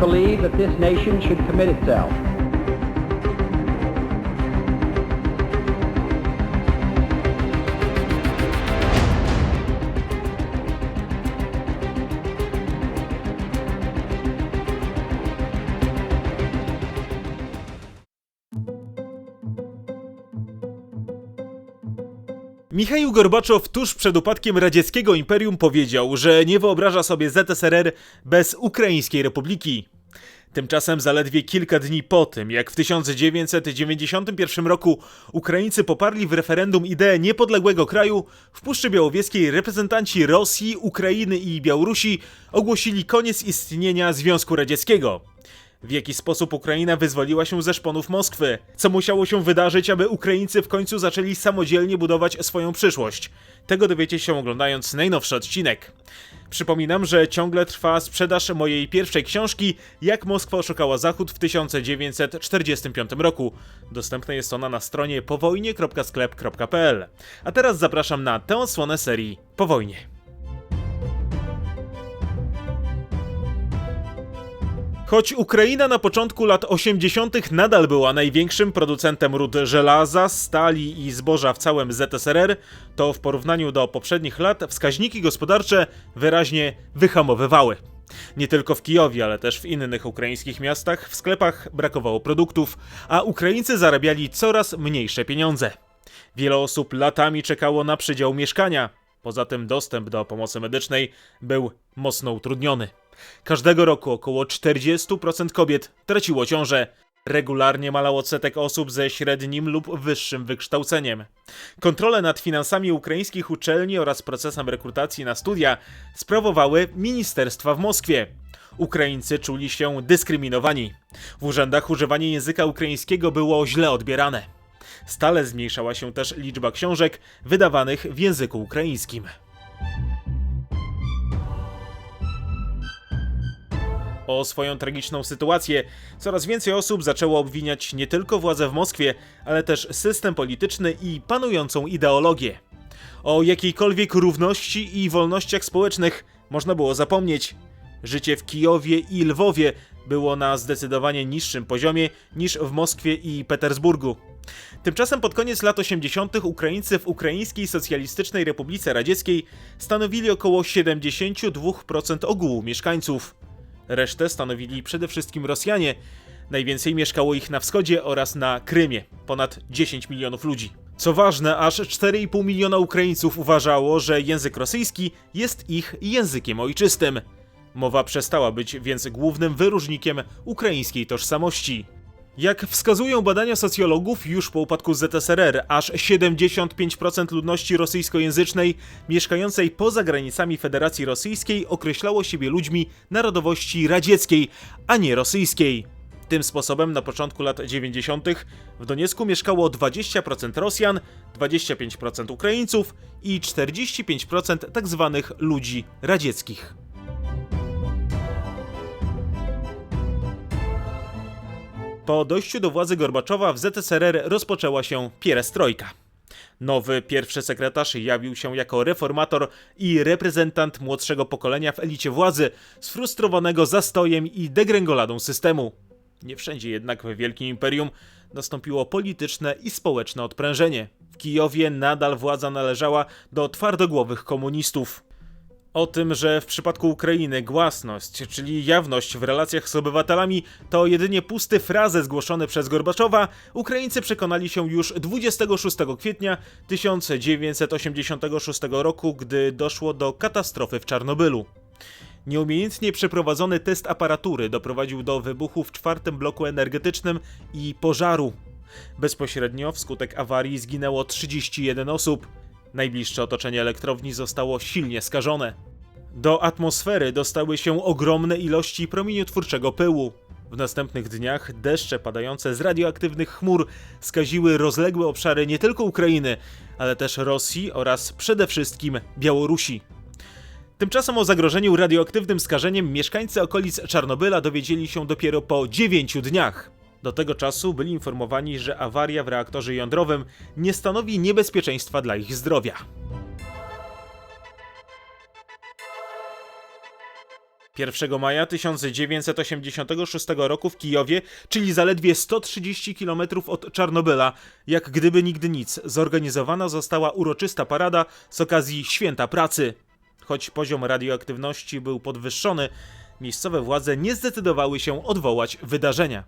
believe that this nation should commit itself Michał Gorbaczow tuż przed upadkiem radzieckiego imperium powiedział, że nie wyobraża sobie ZSRR bez Ukraińskiej Republiki. Tymczasem zaledwie kilka dni po tym, jak w 1991 roku Ukraińcy poparli w referendum ideę niepodległego kraju, w Puszczy Białowieskiej reprezentanci Rosji, Ukrainy i Białorusi ogłosili koniec istnienia Związku Radzieckiego. W jaki sposób Ukraina wyzwoliła się ze szponów Moskwy? Co musiało się wydarzyć, aby Ukraińcy w końcu zaczęli samodzielnie budować swoją przyszłość? Tego dowiecie się oglądając najnowszy odcinek. Przypominam, że ciągle trwa sprzedaż mojej pierwszej książki Jak Moskwa oszukała Zachód w 1945 roku. Dostępna jest ona na stronie powojnie.sklep.pl. A teraz zapraszam na tę odsłonę serii Po wojnie. Choć Ukraina na początku lat 80. nadal była największym producentem ród żelaza, stali i zboża w całym ZSRR, to w porównaniu do poprzednich lat wskaźniki gospodarcze wyraźnie wyhamowywały. Nie tylko w Kijowie, ale też w innych ukraińskich miastach w sklepach brakowało produktów, a Ukraińcy zarabiali coraz mniejsze pieniądze. Wiele osób latami czekało na przydział mieszkania. Poza tym dostęp do pomocy medycznej był mocno utrudniony. Każdego roku około 40% kobiet traciło ciążę. Regularnie malał odsetek osób ze średnim lub wyższym wykształceniem. Kontrolę nad finansami ukraińskich uczelni oraz procesem rekrutacji na studia sprawowały ministerstwa w Moskwie. Ukraińcy czuli się dyskryminowani. W urzędach używanie języka ukraińskiego było źle odbierane. Stale zmniejszała się też liczba książek wydawanych w języku ukraińskim. O swoją tragiczną sytuację coraz więcej osób zaczęło obwiniać nie tylko władze w Moskwie, ale też system polityczny i panującą ideologię. O jakiejkolwiek równości i wolnościach społecznych można było zapomnieć. Życie w Kijowie i Lwowie było na zdecydowanie niższym poziomie niż w Moskwie i Petersburgu. Tymczasem pod koniec lat 80. Ukraińcy w Ukraińskiej Socjalistycznej Republice Radzieckiej stanowili około 72% ogółu mieszkańców. Resztę stanowili przede wszystkim Rosjanie. Najwięcej mieszkało ich na wschodzie oraz na Krymie ponad 10 milionów ludzi. Co ważne, aż 4,5 miliona Ukraińców uważało, że język rosyjski jest ich językiem ojczystym. Mowa przestała być więc głównym wyróżnikiem ukraińskiej tożsamości. Jak wskazują badania socjologów, już po upadku ZSRR aż 75% ludności rosyjskojęzycznej mieszkającej poza granicami Federacji Rosyjskiej określało siebie ludźmi narodowości radzieckiej, a nie rosyjskiej. Tym sposobem na początku lat 90. w Doniecku mieszkało 20% Rosjan, 25% Ukraińców i 45% tzw. tak ludzi radzieckich. Po dojściu do władzy Gorbaczowa w ZSRR rozpoczęła się pierestrojka. Nowy pierwszy sekretarz jawił się jako reformator i reprezentant młodszego pokolenia w elicie władzy, sfrustrowanego zastojem i degrengoladą systemu. Nie wszędzie jednak w Wielkim Imperium nastąpiło polityczne i społeczne odprężenie. W Kijowie nadal władza należała do twardogłowych komunistów. O tym, że w przypadku Ukrainy głasność, czyli jawność w relacjach z obywatelami, to jedynie pusty frazes zgłoszony przez Gorbaczowa, Ukraińcy przekonali się już 26 kwietnia 1986 roku, gdy doszło do katastrofy w Czarnobylu. Nieumiejętnie przeprowadzony test aparatury doprowadził do wybuchu w czwartym bloku energetycznym i pożaru. Bezpośrednio wskutek awarii zginęło 31 osób. Najbliższe otoczenie elektrowni zostało silnie skażone. Do atmosfery dostały się ogromne ilości promieniotwórczego pyłu. W następnych dniach deszcze padające z radioaktywnych chmur skaziły rozległe obszary nie tylko Ukrainy, ale też Rosji oraz przede wszystkim Białorusi. Tymczasem o zagrożeniu radioaktywnym skażeniem mieszkańcy okolic Czarnobyla dowiedzieli się dopiero po 9 dniach. Do tego czasu byli informowani, że awaria w reaktorze jądrowym nie stanowi niebezpieczeństwa dla ich zdrowia. 1 maja 1986 roku w Kijowie, czyli zaledwie 130 km od Czarnobyla, jak gdyby nigdy nic, zorganizowana została uroczysta parada z okazji Święta Pracy. Choć poziom radioaktywności był podwyższony, miejscowe władze nie zdecydowały się odwołać wydarzenia.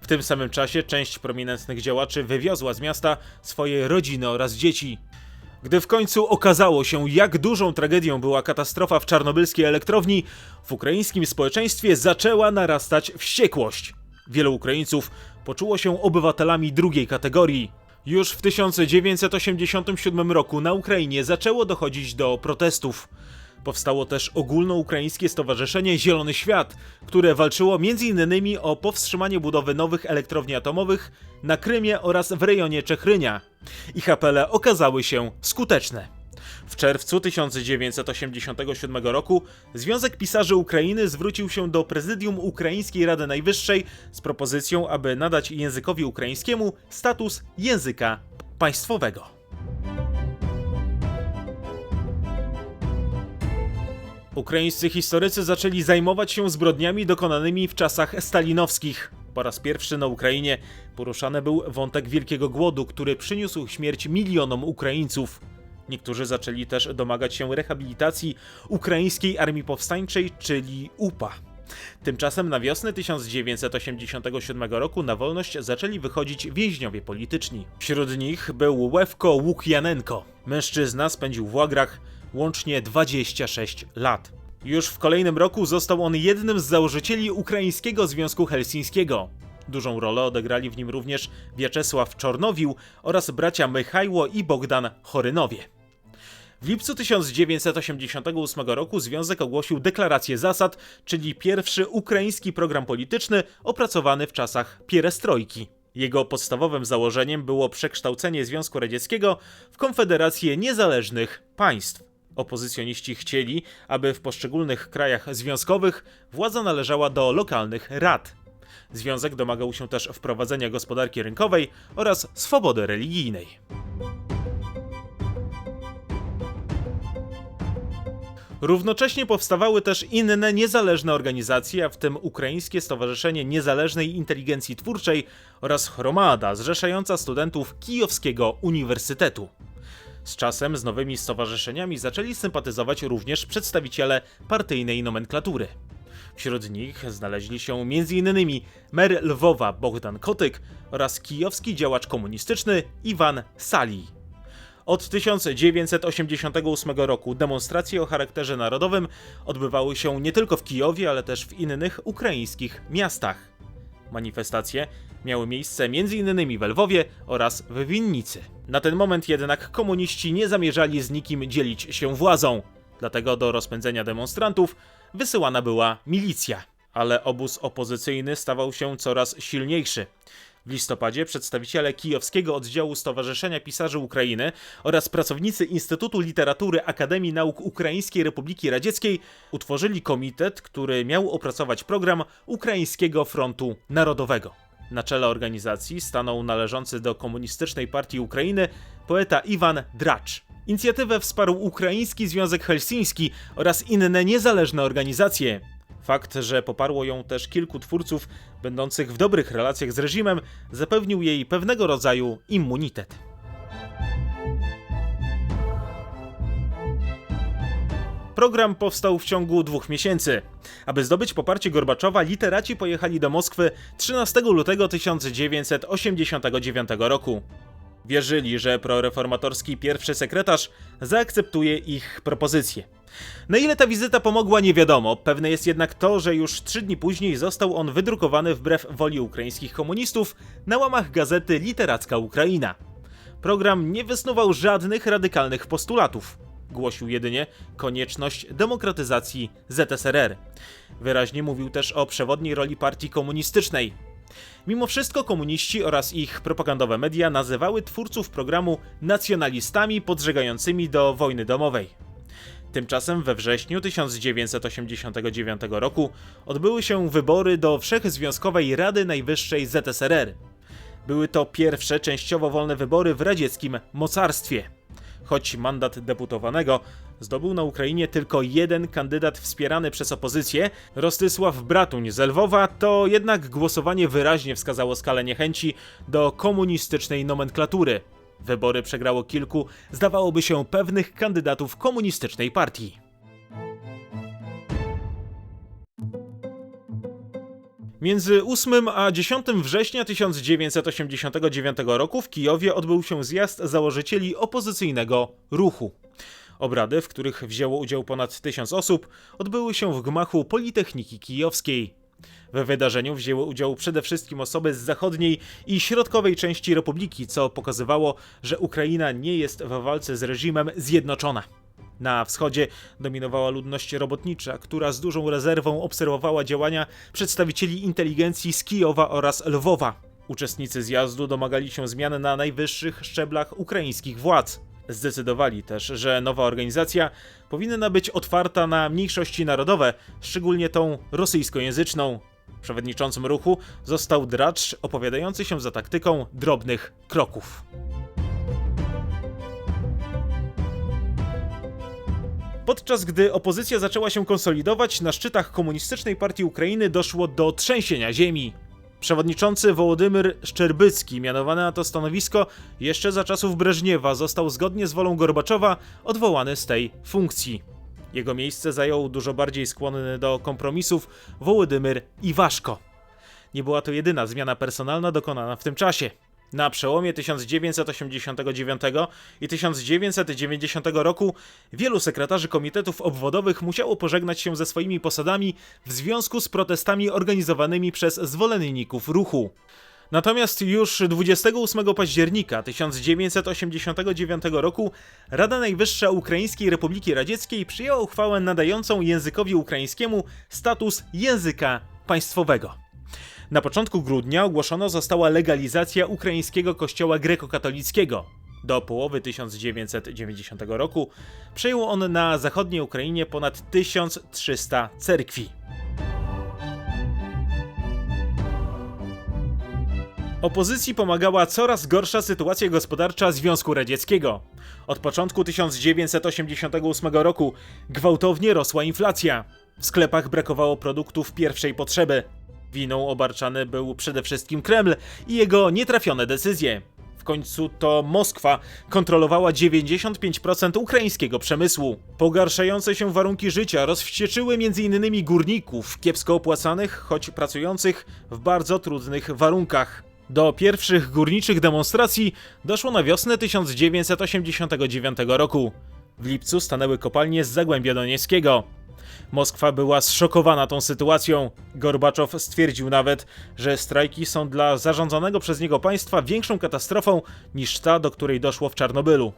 W tym samym czasie część prominentnych działaczy wywiozła z miasta swoje rodziny oraz dzieci. Gdy w końcu okazało się, jak dużą tragedią była katastrofa w czarnobylskiej elektrowni, w ukraińskim społeczeństwie zaczęła narastać wściekłość. Wielu Ukraińców poczuło się obywatelami drugiej kategorii. Już w 1987 roku na Ukrainie zaczęło dochodzić do protestów. Powstało też ogólnoukraińskie Stowarzyszenie Zielony Świat, które walczyło m.in. o powstrzymanie budowy nowych elektrowni atomowych na Krymie oraz w rejonie Czechrynia. Ich apele okazały się skuteczne. W czerwcu 1987 roku Związek Pisarzy Ukrainy zwrócił się do prezydium Ukraińskiej Rady Najwyższej z propozycją, aby nadać językowi ukraińskiemu status języka państwowego. Ukraińscy historycy zaczęli zajmować się zbrodniami dokonanymi w czasach stalinowskich. Po raz pierwszy na Ukrainie poruszany był wątek Wielkiego Głodu, który przyniósł śmierć milionom Ukraińców. Niektórzy zaczęli też domagać się rehabilitacji Ukraińskiej Armii Powstańczej, czyli UPA. Tymczasem na wiosnę 1987 roku na wolność zaczęli wychodzić więźniowie polityczni. Wśród nich był Łewko Łukjanenko. Mężczyzna spędził w łagrach łącznie 26 lat. Już w kolejnym roku został on jednym z założycieli Ukraińskiego Związku Helsińskiego. Dużą rolę odegrali w nim również Wiaczesław Czornowił oraz bracia Michajło i Bogdan Chorynowie. W lipcu 1988 roku związek ogłosił deklarację zasad, czyli pierwszy ukraiński program polityczny opracowany w czasach pierestrojki. Jego podstawowym założeniem było przekształcenie Związku Radzieckiego w Konfederację Niezależnych Państw. Opozycjoniści chcieli, aby w poszczególnych krajach związkowych władza należała do lokalnych rad. Związek domagał się też wprowadzenia gospodarki rynkowej oraz swobody religijnej. Równocześnie powstawały też inne niezależne organizacje, w tym Ukraińskie Stowarzyszenie Niezależnej Inteligencji Twórczej oraz Chromada, zrzeszająca studentów Kijowskiego Uniwersytetu. Z czasem z nowymi stowarzyszeniami zaczęli sympatyzować również przedstawiciele partyjnej nomenklatury. Wśród nich znaleźli się m.in. mer Lwowa Bogdan Kotyk oraz kijowski działacz komunistyczny Iwan Sali. Od 1988 roku demonstracje o charakterze narodowym odbywały się nie tylko w Kijowie, ale też w innych ukraińskich miastach. Manifestacje miały miejsce m.in. w Lwowie oraz w Winnicy. Na ten moment jednak komuniści nie zamierzali z nikim dzielić się władzą, dlatego do rozpędzenia demonstrantów wysyłana była milicja. Ale obóz opozycyjny stawał się coraz silniejszy. W listopadzie przedstawiciele kijowskiego oddziału Stowarzyszenia Pisarzy Ukrainy oraz pracownicy Instytutu Literatury Akademii Nauk Ukraińskiej Republiki Radzieckiej utworzyli komitet, który miał opracować program Ukraińskiego Frontu Narodowego. Na czele organizacji stanął należący do Komunistycznej Partii Ukrainy poeta Iwan Dracz. Inicjatywę wsparł Ukraiński Związek Helsiński oraz inne niezależne organizacje. Fakt, że poparło ją też kilku twórców będących w dobrych relacjach z reżimem, zapewnił jej pewnego rodzaju immunitet. Program powstał w ciągu dwóch miesięcy. Aby zdobyć poparcie Gorbaczowa, literaci pojechali do Moskwy 13 lutego 1989 roku. Wierzyli, że proreformatorski pierwszy sekretarz zaakceptuje ich propozycje. Na ile ta wizyta pomogła, nie wiadomo. Pewne jest jednak to, że już trzy dni później został on wydrukowany wbrew woli ukraińskich komunistów na łamach gazety Literacka Ukraina. Program nie wysnuwał żadnych radykalnych postulatów. Głosił jedynie konieczność demokratyzacji ZSRR. Wyraźnie mówił też o przewodniej roli partii komunistycznej. Mimo wszystko komuniści oraz ich propagandowe media nazywały twórców programu nacjonalistami podżegającymi do wojny domowej. Tymczasem we wrześniu 1989 roku odbyły się wybory do Wszechzwiązkowej Rady Najwyższej ZSRR. Były to pierwsze częściowo wolne wybory w radzieckim mocarstwie. Choć mandat deputowanego zdobył na Ukrainie tylko jeden kandydat wspierany przez opozycję, Rostysław Bratuń z Lwowa, to jednak głosowanie wyraźnie wskazało skalę niechęci do komunistycznej nomenklatury. Wybory przegrało kilku, zdawałoby się, pewnych kandydatów komunistycznej partii. Między 8 a 10 września 1989 roku w Kijowie odbył się zjazd założycieli opozycyjnego ruchu. Obrady, w których wzięło udział ponad tysiąc osób, odbyły się w gmachu Politechniki Kijowskiej. We wydarzeniu wzięły udział przede wszystkim osoby z zachodniej i środkowej części republiki, co pokazywało, że Ukraina nie jest w walce z reżimem zjednoczona. Na wschodzie dominowała ludność robotnicza, która z dużą rezerwą obserwowała działania przedstawicieli inteligencji z Kijowa oraz Lwowa. Uczestnicy zjazdu domagali się zmian na najwyższych szczeblach ukraińskich władz. Zdecydowali też, że nowa organizacja powinna być otwarta na mniejszości narodowe, szczególnie tą rosyjskojęzyczną. Przewodniczącym ruchu został dracz opowiadający się za taktyką drobnych kroków. Podczas gdy opozycja zaczęła się konsolidować, na szczytach Komunistycznej Partii Ukrainy doszło do trzęsienia ziemi. Przewodniczący Wołodymyr Szczerbycki, mianowany na to stanowisko jeszcze za czasów Breżniewa, został zgodnie z wolą Gorbaczowa odwołany z tej funkcji. Jego miejsce zajął dużo bardziej skłonny do kompromisów Wołodymyr Iwaszko. Nie była to jedyna zmiana personalna dokonana w tym czasie. Na przełomie 1989 i 1990 roku wielu sekretarzy komitetów obwodowych musiało pożegnać się ze swoimi posadami w związku z protestami organizowanymi przez zwolenników ruchu. Natomiast już 28 października 1989 roku Rada Najwyższa Ukraińskiej Republiki Radzieckiej przyjęła uchwałę nadającą językowi ukraińskiemu status języka państwowego. Na początku grudnia ogłoszona została legalizacja ukraińskiego kościoła grekokatolickiego. Do połowy 1990 roku przejął on na zachodniej Ukrainie ponad 1300 cerkwi. Opozycji pomagała coraz gorsza sytuacja gospodarcza Związku Radzieckiego. Od początku 1988 roku gwałtownie rosła inflacja. W sklepach brakowało produktów pierwszej potrzeby. Winą obarczany był przede wszystkim Kreml i jego nietrafione decyzje. W końcu to Moskwa kontrolowała 95% ukraińskiego przemysłu. Pogarszające się warunki życia rozwścieczyły m.in. górników, kiepsko opłacanych, choć pracujących w bardzo trudnych warunkach. Do pierwszych górniczych demonstracji doszło na wiosnę 1989 roku. W lipcu stanęły kopalnie z Zagłębia Donieckiego. Moskwa była zszokowana tą sytuacją. Gorbaczow stwierdził nawet, że strajki są dla zarządzanego przez niego państwa większą katastrofą niż ta, do której doszło w Czarnobylu.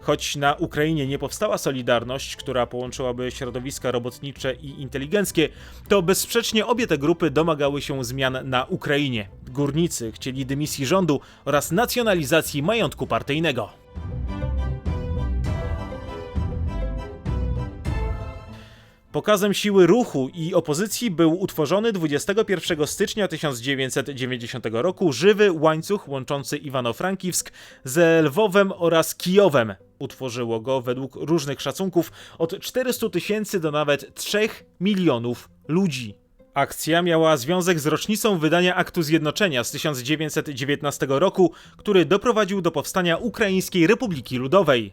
Choć na Ukrainie nie powstała Solidarność, która połączyłaby środowiska robotnicze i inteligenckie, to bezsprzecznie obie te grupy domagały się zmian na Ukrainie. Górnicy chcieli dymisji rządu oraz nacjonalizacji majątku partyjnego. Pokazem siły ruchu i opozycji był utworzony 21 stycznia 1990 roku żywy łańcuch łączący Iwano-Frankiwsk ze Lwowem oraz Kijowem. Utworzyło go według różnych szacunków od 400 tysięcy do nawet 3 milionów ludzi. Akcja miała związek z rocznicą wydania Aktu Zjednoczenia z 1919 roku, który doprowadził do powstania Ukraińskiej Republiki Ludowej.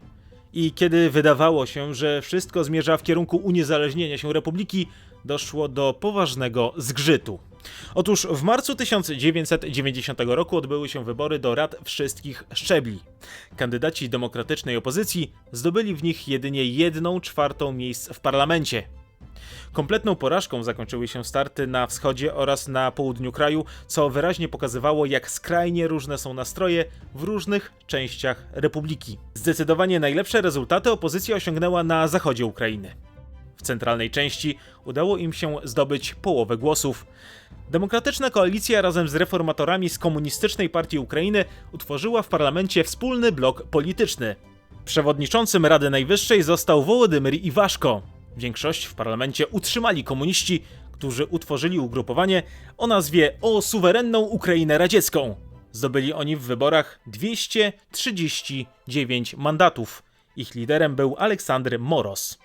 I kiedy wydawało się, że wszystko zmierza w kierunku uniezależnienia się republiki, doszło do poważnego zgrzytu. Otóż w marcu 1990 roku odbyły się wybory do rad wszystkich szczebli. Kandydaci demokratycznej opozycji zdobyli w nich jedynie jedną czwartą miejsc w parlamencie. Kompletną porażką zakończyły się starty na wschodzie oraz na południu kraju, co wyraźnie pokazywało, jak skrajnie różne są nastroje w różnych częściach republiki. Zdecydowanie najlepsze rezultaty opozycja osiągnęła na zachodzie Ukrainy. W centralnej części udało im się zdobyć połowę głosów. Demokratyczna koalicja razem z reformatorami z Komunistycznej Partii Ukrainy utworzyła w parlamencie wspólny blok polityczny. Przewodniczącym Rady Najwyższej został Wołodymyr Iwaszko. Większość w parlamencie utrzymali komuniści, którzy utworzyli ugrupowanie o nazwie O Suwerenną Ukrainę Radziecką. Zdobyli oni w wyborach 239 mandatów Ich liderem był Aleksandr Moros.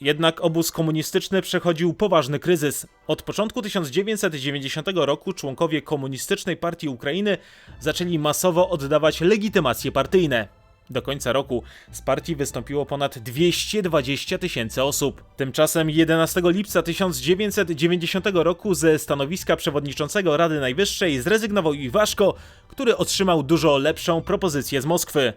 Jednak obóz komunistyczny przechodził poważny kryzys. Od początku 1990 roku członkowie Komunistycznej Partii Ukrainy zaczęli masowo oddawać legitymacje partyjne. Do końca roku z partii wystąpiło ponad 220 tysięcy osób. Tymczasem 11 lipca 1990 roku ze stanowiska przewodniczącego Rady Najwyższej zrezygnował Iwaszko, który otrzymał dużo lepszą propozycję z Moskwy.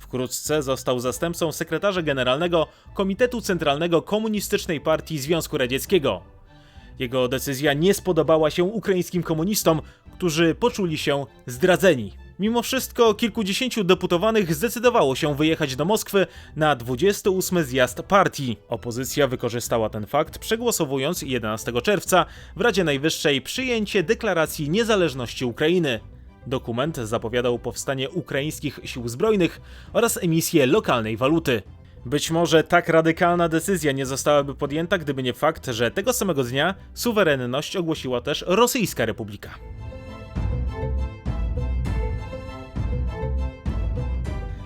Wkrótce został zastępcą sekretarza generalnego Komitetu Centralnego Komunistycznej Partii Związku Radzieckiego. Jego decyzja nie spodobała się ukraińskim komunistom, którzy poczuli się zdradzeni. Mimo wszystko kilkudziesięciu deputowanych zdecydowało się wyjechać do Moskwy na 28 zjazd partii. Opozycja wykorzystała ten fakt, przegłosowując 11 czerwca w Radzie Najwyższej przyjęcie deklaracji niezależności Ukrainy. Dokument zapowiadał powstanie ukraińskich sił zbrojnych oraz emisję lokalnej waluty. Być może tak radykalna decyzja nie zostałaby podjęta, gdyby nie fakt, że tego samego dnia suwerenność ogłosiła też Rosyjska Republika.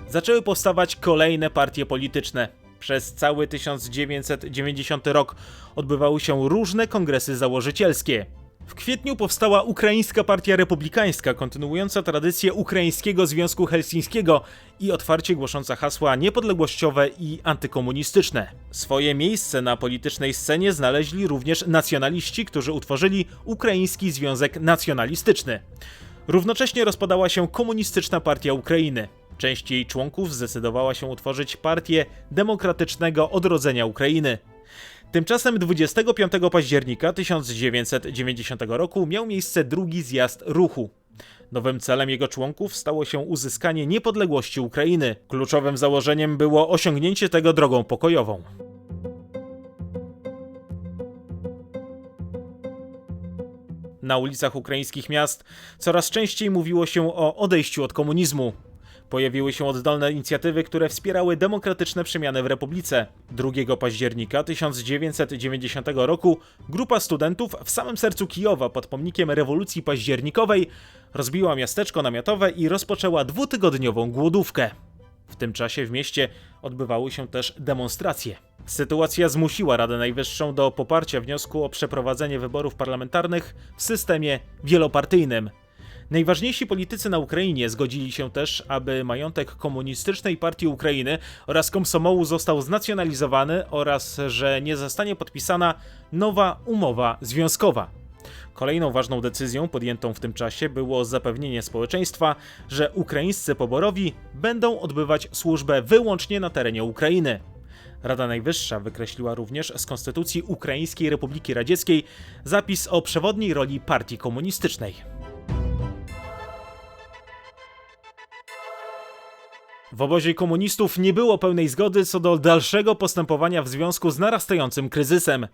Zaczęły powstawać kolejne partie polityczne. Przez cały 1990 rok odbywały się różne kongresy założycielskie. W kwietniu powstała Ukraińska Partia Republikańska, kontynuująca tradycję Ukraińskiego Związku Helsińskiego i otwarcie głosząca hasła niepodległościowe i antykomunistyczne. Swoje miejsce na politycznej scenie znaleźli również nacjonaliści, którzy utworzyli Ukraiński Związek Nacjonalistyczny. Równocześnie rozpadała się Komunistyczna Partia Ukrainy. Część jej członków zdecydowała się utworzyć Partię Demokratycznego Odrodzenia Ukrainy. Tymczasem 25 października 1990 roku miał miejsce drugi zjazd ruchu. Nowym celem jego członków stało się uzyskanie niepodległości Ukrainy. Kluczowym założeniem było osiągnięcie tego drogą pokojową. Na ulicach ukraińskich miast coraz częściej mówiło się o odejściu od komunizmu. Pojawiły się oddolne inicjatywy, które wspierały demokratyczne przemiany w Republice. 2 października 1990 roku grupa studentów w samym sercu Kijowa pod pomnikiem rewolucji październikowej rozbiła miasteczko namiotowe i rozpoczęła dwutygodniową głodówkę. W tym czasie w mieście odbywały się też demonstracje. Sytuacja zmusiła Radę Najwyższą do poparcia wniosku o przeprowadzenie wyborów parlamentarnych w systemie wielopartyjnym. Najważniejsi politycy na Ukrainie zgodzili się też, aby majątek Komunistycznej Partii Ukrainy oraz Komsomołu został znacjonalizowany oraz że nie zostanie podpisana nowa umowa związkowa. Kolejną ważną decyzją podjętą w tym czasie było zapewnienie społeczeństwa, że ukraińscy poborowi będą odbywać służbę wyłącznie na terenie Ukrainy. Rada Najwyższa wykreśliła również z Konstytucji Ukraińskiej Republiki Radzieckiej zapis o przewodniej roli partii komunistycznej. W obozie komunistów nie było pełnej zgody co do dalszego postępowania w związku z narastającym kryzysem.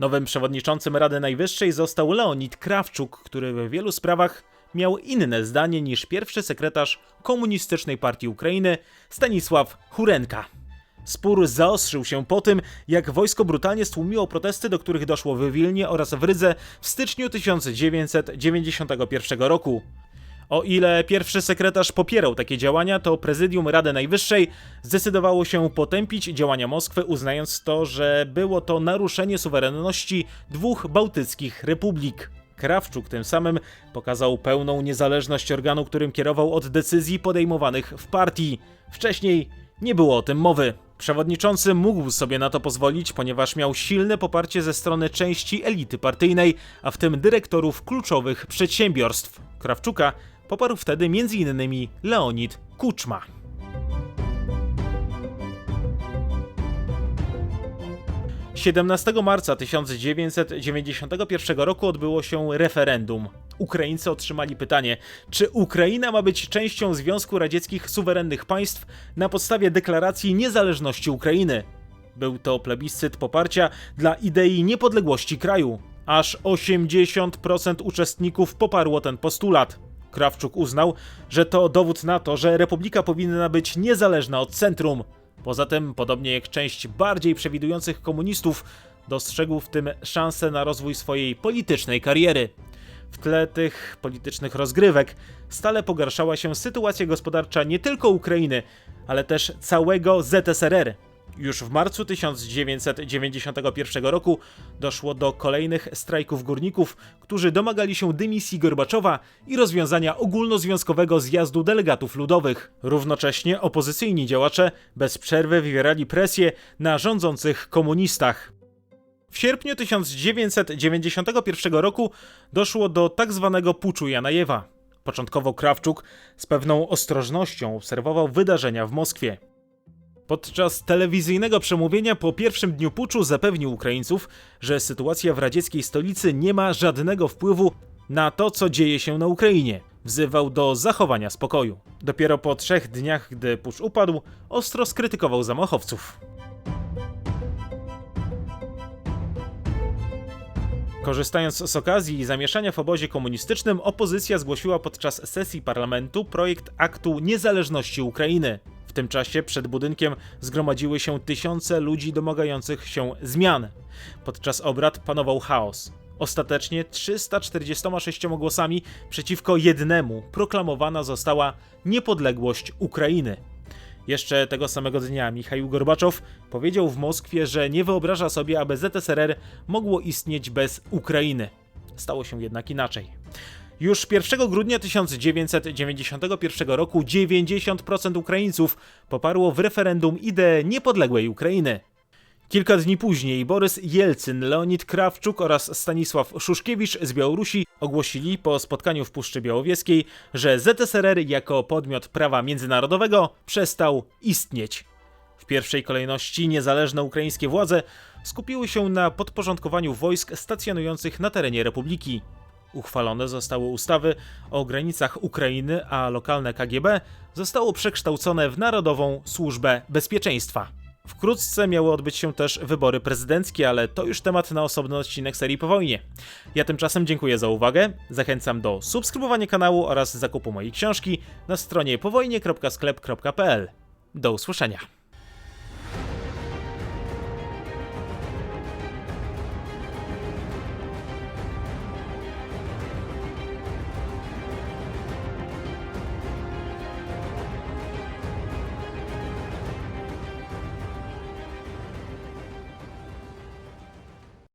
Nowym przewodniczącym Rady Najwyższej został Leonid Krawczuk, który w wielu sprawach miał inne zdanie niż pierwszy sekretarz Komunistycznej Partii Ukrainy Stanisław Hurenka. Spór zaostrzył się po tym, jak wojsko brutalnie stłumiło protesty, do których doszło w Wilnie oraz w Rydze w styczniu 1991 roku. O ile pierwszy sekretarz popierał takie działania, to prezydium Rady Najwyższej zdecydowało się potępić działania Moskwy, uznając to, że było to naruszenie suwerenności dwóch bałtyckich republik. Krawczuk tym samym pokazał pełną niezależność organu, którym kierował od decyzji podejmowanych w partii. Wcześniej nie było o tym mowy. Przewodniczący mógł sobie na to pozwolić, ponieważ miał silne poparcie ze strony części elity partyjnej, a w tym dyrektorów kluczowych przedsiębiorstw. Krawczuka poparł wtedy m.in. Leonid Kuczma. Siedemnastego marca 1991 roku odbyło się referendum. Ukraińcy otrzymali pytanie, czy Ukraina ma być częścią Związku Radzieckich Suwerennych Państw na podstawie deklaracji niezależności Ukrainy. Był to plebiscyt poparcia dla idei niepodległości kraju. Aż 80% uczestników poparło ten postulat. Krawczuk uznał, że to dowód na to, że republika powinna być niezależna od centrum. Poza tym, podobnie jak część bardziej przewidujących komunistów, dostrzegł w tym szansę na rozwój swojej politycznej kariery. W tle tych politycznych rozgrywek stale pogarszała się sytuacja gospodarcza nie tylko Ukrainy, ale też całego ZSRR. Już w marcu 1991 roku doszło do kolejnych strajków górników, którzy domagali się dymisji Gorbaczowa i rozwiązania ogólnozwiązkowego zjazdu delegatów ludowych. Równocześnie opozycyjni działacze bez przerwy wywierali presję na rządzących komunistach. W sierpniu 1991 roku doszło do tak zwanego puczu Janajewa. Początkowo Krawczuk z pewną ostrożnością obserwował wydarzenia w Moskwie. Podczas telewizyjnego przemówienia po pierwszym dniu puczu zapewnił Ukraińców, że sytuacja w radzieckiej stolicy nie ma żadnego wpływu na to, co dzieje się na Ukrainie. Wzywał do zachowania spokoju. Dopiero po trzech dniach, gdy pucz upadł, ostro skrytykował zamachowców. Korzystając z okazji i zamieszania w obozie komunistycznym, opozycja zgłosiła podczas sesji parlamentu projekt aktu niezależności Ukrainy. Tym czasie przed budynkiem zgromadziły się tysiące ludzi domagających się zmian. Podczas obrad panował chaos. Ostatecznie 346 głosami przeciwko jednemu proklamowana została niepodległość Ukrainy. Jeszcze tego samego dnia Michał Gorbaczow powiedział w Moskwie, że nie wyobraża sobie, aby ZSRR mogło istnieć bez Ukrainy. Stało się jednak inaczej. Już 1 grudnia 1991 roku 90% Ukraińców poparło w referendum ideę niepodległej Ukrainy. Kilka dni później Borys Jelcyn, Leonid Krawczuk oraz Stanisław Szuszkiewicz z Białorusi ogłosili po spotkaniu w Puszczy Białowieskiej, że ZSRR jako podmiot prawa międzynarodowego przestał istnieć. W pierwszej kolejności niezależne ukraińskie władze skupiły się na podporządkowaniu wojsk stacjonujących na terenie republiki. Uchwalone zostały ustawy o granicach Ukrainy, a lokalne KGB zostało przekształcone w Narodową Służbę Bezpieczeństwa. Wkrótce miały odbyć się też wybory prezydenckie, ale to już temat na osobny odcinek serii po wojnie. Ja tymczasem dziękuję za uwagę, zachęcam do subskrybowania kanału oraz zakupu mojej książki na stronie powojnie.sklep.pl. Do usłyszenia.